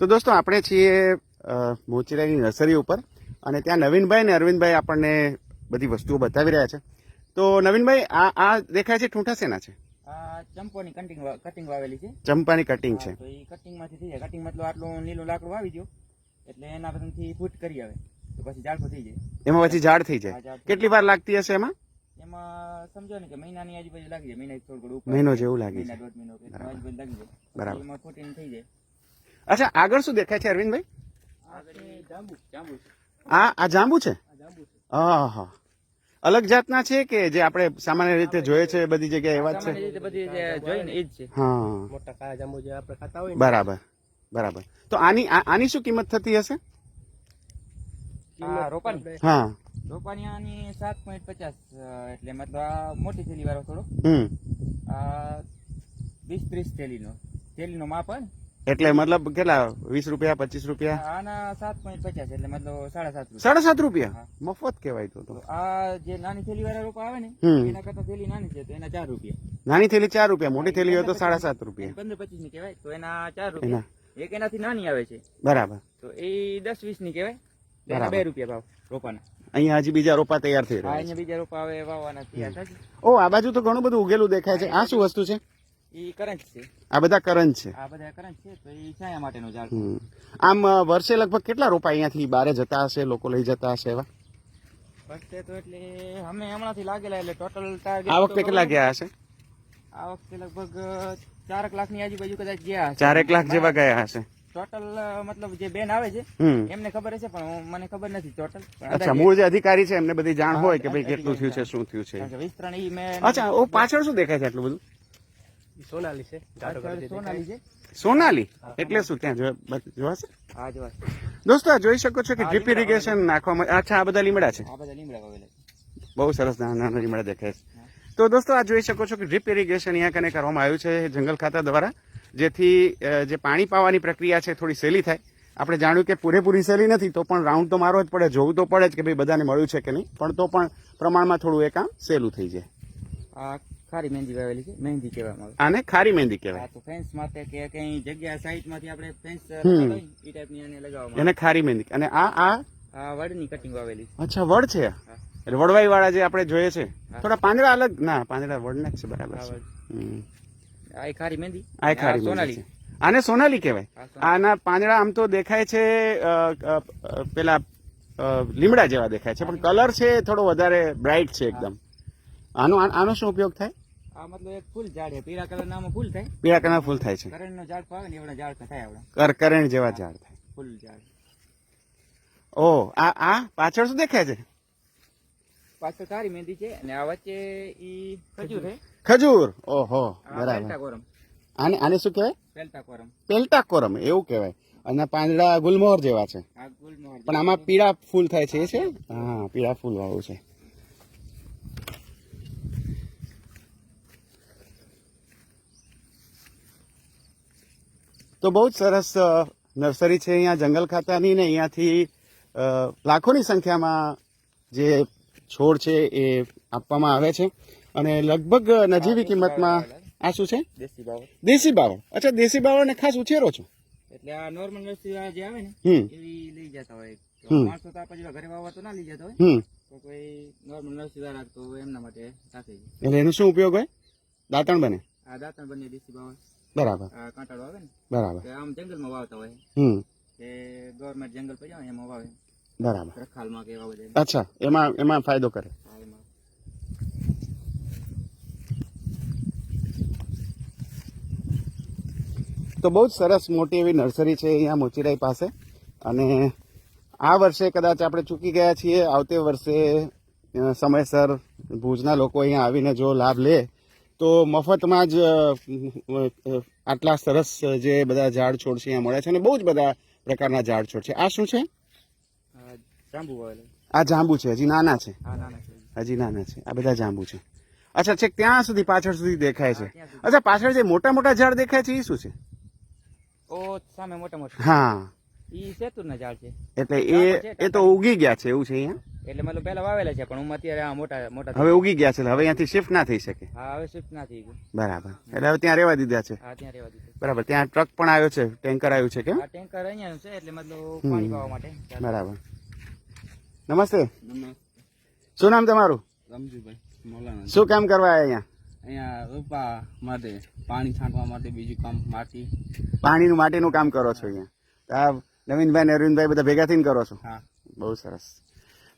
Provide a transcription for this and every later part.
તો દોસ્તો આપણે છીએ મોચીરાની નર્સરી ઉપર અને ત્યાં નવીનભાઈ અને અરવિંદભાઈ આપણને બધી વસ્તુઓ બતાવી રહ્યા છે. તો નવીનભાઈ આ આ દેખાય છે ઠૂંઠા શેના છે? ચંપોની કટિંગ કટિંગ વાવેલી છે. ચંપાની કટિંગ છે. તો એ કટિંગમાંથી થઈ જાય. કટિંગ મતલબ આટલું લીલું લાકડું આવી ગયું એટલે એના પછી ફૂટ કરી આવે. તો પછી ઝાડ થઈ જાય. એમાં પછી ઝાડ થઈ જાય. કેટલી વાર લાગતી હશે એમાં? એમાં સમજો ને કે મહિનાની આજુબાજુ લાગી જાય. મહિના થોડું મહિનો જેવું લાગે મહિના છે. દોઢ મહિનો લાગી જાય. બરાબર. એમાં ફૂટીને થઈ જાય. અચ્છા આગળ શું દેખાય છે અરવિંદભાઈ? આ આ જાંબુ છે? હા અલગ જાતના છે કે જે આપણે સામાન્ય રીતે જોઈએ છે બધી જગ્યાએ એવા જ છે? રીતે બધી જે જોઈને એ જ છે. હા. મોટા કાળા જાંબુ જે આપણે ખાતા હોય બરાબર બરાબર. તો આની આ- આની શું કિંમત થતી હશે? રોપાની? હા. રોપાની આની સાત પોઈન્ટ પચાસ એટલે મતલબ આ મોટી થેલી વાળો થોડો. હમ. આ વીસ ત્રીસ થેલીનો. થેલીનો માપ હોય ને એટલે મતલબ કેટલા? વીસ રૂપિયા પચીસ રૂપિયા? આના સાત પોઈન્ટ પચાસ એટલે મતલબ સાડા સાત સાડા સાત રૂપિયા? મફત કેવાય તો આ જે નાની થેલી વાળા રોપા આવે ને એના કરતા થેલી નાની છે તો એના ચાર રૂપિયા. નાની થેલી ચાર રૂપિયા મોટી થેલી હોય તો સાડા સાત રૂપિયા. પંદર પચીસની કહેવાય તો એના ચાર રૂપિયા. એક એનાથી નાની આવે છે. બરાબર. તો એ દસ વીસની કહેવાય. બરાબર. બે રૂપિયા ભાવ રોપાના. અહીંયા હજી બીજા રોપા તૈયાર થઈ રહ્યા છે. બીજા રોપા આવે વાવવાના તૈયાર થાય ઓ આ બાજુ તો ઘણું બધું ઉગેલું દેખાય છે. આ શું વસ્તુ છે? આ બધા કરંટ છે. આ બધા કરંટ છે તો એ છાયા માટેનું ઝાડ. આમ વર્ષે લગભગ કેટલા રોપા અહીંયાથી બારે જતા હશે લોકો લઈ જતા હશે એવા? તો એટલે અમે હમણાંથી લાગેલા એટલે ટોટલ ટાર્ગેટ આ વખતે કેટલા ગયા હશે? આ વખતે લગભગ ચારક લાખની આજુબાજુ કદાચ ગયા ચારેક લાખ જેવા ગયા હશે. ટોટલ મતલબ જે બેન આવે છે એમને ખબર હશે પણ મને ખબર નથી ટોટલ અચ્છા મૂળ જે અધિકારી છે એમને બધી જાણ હોય કે ભાઈ કેટલું થયું છે શું થયું છે? વિસ્તરણ ઈ મેં અચ્છા ઓ પાછળ શું દેખાય છે આટલું બધું? સોનાલી છે સોનાલી છે? સોનાલી? એટલે શું ત્યાં જોવાશે આ જોવા દોસ્તો આ જોઈ શકો છો કે ડ્રીપ ઇરિગેશન નાખવામાં અચ્છા આ બધા લીમડા છે? આ બધા લીમડા વાવેલા બહુ સરસ નાના નાના લીમડા દેખાય છે. તો દોસ્તો આ જોઈ શકો છો કે ડ્રીપ ઇરિગેશન અહીંયા કને કરવામાં આવ્યું છે જંગલ ખાતા દ્વારા જેથી જે પાણી પાવાની પ્રક્રિયા છે થોડી સહેલી થાય. આપણે જાણ્યું કે પૂરેપૂરી સહેલી નથી તો પણ રાઉન્ડ તો મારવો જ પડે જોવું તો પડે જ કે ભાઈ બધાને મળ્યું છે કે નહીં પણ તો પણ પ્રમાણમાં થોડું એ કામ સહેલું થઈ જાય. આ ખારી મહેંદી વાવેલી છે. મહેંદી કહેવામાં આવે આને ખારી મહેંદી કહેવાય. તો ફેન્સ માટે કે કઈ જગ્યા સાઈડમાંથી આપણે ફેન્સ એ ટાઈપની આને લગાવવામાં એને ખારી મહેંદી અને આ આ? આ વડની કટિંગ વાવેલી છે. અચ્છા વડ છે? એટલે વડવાઈ વાળા જે આપણે જોઈએ છે થોડા પાંદડા અલગ ના પાંદડા વડના જ છે બરાબર છે. આ ખારી મહેંદી? આ ખારી સોનાલી? આને સોનાલી કહેવાય. આના પાંદડા આમ તો દેખાય છે પેલા લીમડા જેવા દેખાય છે પણ કલર છે થોડો વધારે બ્રાઇટ છે એકદમ. આનો આનો શું ઉપયોગ થાય? આ મતલબ એક ફૂલ ઝાડ છે. પીળા કલર નામાં ફૂલ થાય? પીળા કલર ફૂલ થાય છે. કરણ નો ઝાડ ને એવડા ઝાડ થાય આવડા કર કરણ જેવા ઝાડ થાય. ફૂલ ઝાડ. ઓ આ આ પાછળ શું દેખાય છે? પાછળ સારી મહેંદી છે અને આ વચ્ચે ઈ ખજૂર છે. ખજૂર? ઓહો બરાબર. આને આને શું કહેવાય? પેલ્ટાકોરમ. કોરમ પેલ્ટા કોરમ એવું કહેવાય. અને પાંદડા ગુલમોહર જેવા છે. પણ આમાં પીળા ફૂલ થાય છે એ છે? હા પીળા ફૂલ વાળું છે. તો બહુ જ સરસ નર્સરી છે અહીંયા જંગલ ખાતાની ને અહીંયાથી લાખોની સંખ્યામાં જે છોડ છે એ આપવામાં આવે છે. અને લગભગ નજીવી કિંમતમાં આ શું છે? દેશી ભાવ દેશી બાવળ. અચ્છા દેશી બાવળને ખાસ ઉછેરો છો? એટલે આ નોર્મલ નર્સરી જે આવે ને એવી લઈ જતા હોય. તો માણસો તો આપણે જેવા ઘરે વાવવા તો ના લઈ જતા હોય. તો કોઈ નોર્મલ નર્સરી રાખતો હોય એમના માટે રાખે એટલે એનો શું ઉપયોગ હોય? દાંતણ બને? આ દાંતણ બને દેશી ભાવ બરાબર. કાંટાળો આવે ને? બરાબર. આમ જંગલમાં વાવતા હોય. હમ. કે ગવર્મેન્ટ જંગલ પર જાય એમાં વાવે. બરાબર. રખાલમાં કે વાવે અચ્છા એમાં એમાં ફાયદો કરે. તો બહુ જ સરસ મોટી એવી નર્સરી છે અહીંયા મોચીરાઈ પાસે. અને આ વર્ષે કદાચ આપણે ચૂકી ગયા છીએ. આવતે વર્ષે સમયસર ભુજના લોકો અહીંયા આવીને જો લાભ લે તો મફતમાં જ આટલા સરસ જે બધા ઝાડ છોડ છે અહીંયા મળે છે અને બહુ જ બધા પ્રકારના ઝાડ છોડ છે. આ શું છે? આ જાંબુ છે હજી નાના છે. હજી નાના છે. આ બધા જાંબુ છે. અચ્છા છેક ત્યાં સુધી પાછળ સુધી દેખાય છે. અચ્છા પાછળ જે મોટા મોટા ઝાડ દેખાય છે એ શું છે? ઓ સામે મોટા મોટા. હા. ઈ સેતુરના ઝાડ છે એટલે એ એ તો ઉગી ગયા છે એવું છે અહીંયા? એટલે મતલબ પહેલા વાવેલા છે પણ હું અત્યારે આ મોટા મોટા હવે ઉગી ગયા છે હવે અહીંયાથી શિફ્ટ ના થઈ શકે. હા હવે શિફ્ટ ના થઈ ગયું. બરાબર. એટલે હવે ત્યાં રહેવા દીધા છે. હા ત્યાં રહેવા દીધા બરાબર ત્યાં ટ્રક પણ આવ્યો છે ટેન્કર આવ્યું છે કે આ ટેન્કર અહીંયા છે એટલે મતલબ પાણી પાવા માટે. બરાબર. નમસ્તે. શું નામ તમારું? રમજીભાઈ મોલાના. શું કામ કરવા આવ્યા અહીંયા? અહીંયા રોપા માટે પાણી છાંટવા માટે બીજું કામ માટી. પાણીનું માટીનું કામ કરો છો અહીંયા. આ નવીનભાઈ ને અરવિંદભાઈ બધા ભેગા થઈને કરો છો? બહુ સરસ.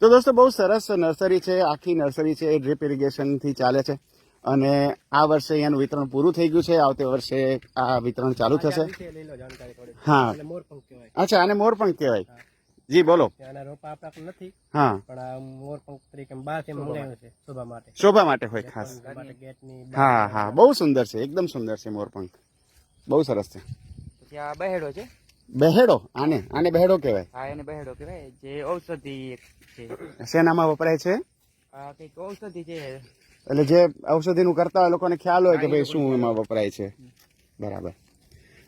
તો દોસ્તો બહુ સરસ નર્સરી છે આખી નર્સરી છે એ ડ્રીપ ઇરિગેશનથી ચાલે છે. અને આ વર્ષે અહીંયાનું વિતરણ પૂરું થઈ ગયું છે આવતે વર્ષે આ વિતરણ ચાલુ થશે. હા. અચ્છા આને મોરપંખ કહેવાય? જી બોલો. નથી હા. પણ મોરપંખ તરીકે છે શોભા માટે. શોભા માટે. હોય ખાસ. હા હા. બહુ સુંદર છે એકદમ સુંદર છે મોરપંખ બહુ સરસ છે. ત્યાં બહેડો છે? બહેડો? આને આને બહેડો કહેવાય. હા એને બહેડો કહેવાય. જે ઔષધિ છે. શેનામાં વપરાય છે? કંઈક ઔષધિ છે. એટલે જે ઔષધિનું કરતા હોય લોકોને ખ્યાલ હોય કે ભાઈ શું એમાં વપરાય છે. બરાબર.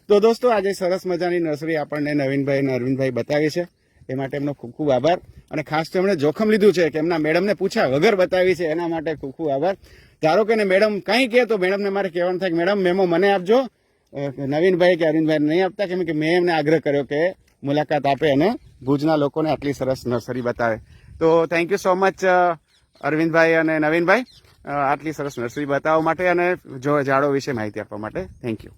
તો દોસ્તો આજે સરસ મજાની નર્સરી આપણને નવીનભાઈ અને અરવિંદભાઈ બતાવી છે. એ માટે એમનો ખૂબ ખૂબ આભાર. અને ખાસ તો એમણે જોખમ લીધું છે કે એમના મેડમને પૂછ્યા વગર બતાવી છે. એના માટે ખૂબ ખૂબ આભાર. ધારો કે મેડમ કંઈ કહે તો મેડમને મારે કહેવાનું થાય કે મેડમ મેમો મને આપજો. નવીનભાઈ કે અરવિંદભાઈ નહીં આપતા કેમ કે મેં એમને આગ્રહ કર્યો કે મુલાકાત આપે અને ભુજના લોકોને આટલી સરસ નર્સરી બતાવે. તો thank you so much Arvindbhai અને નવીનભાઈ. આટલી સરસ નર્સરી બતાવવા માટે અને જો ઝાડો વિશે માહિતી આપવા માટે થેન્ક યુ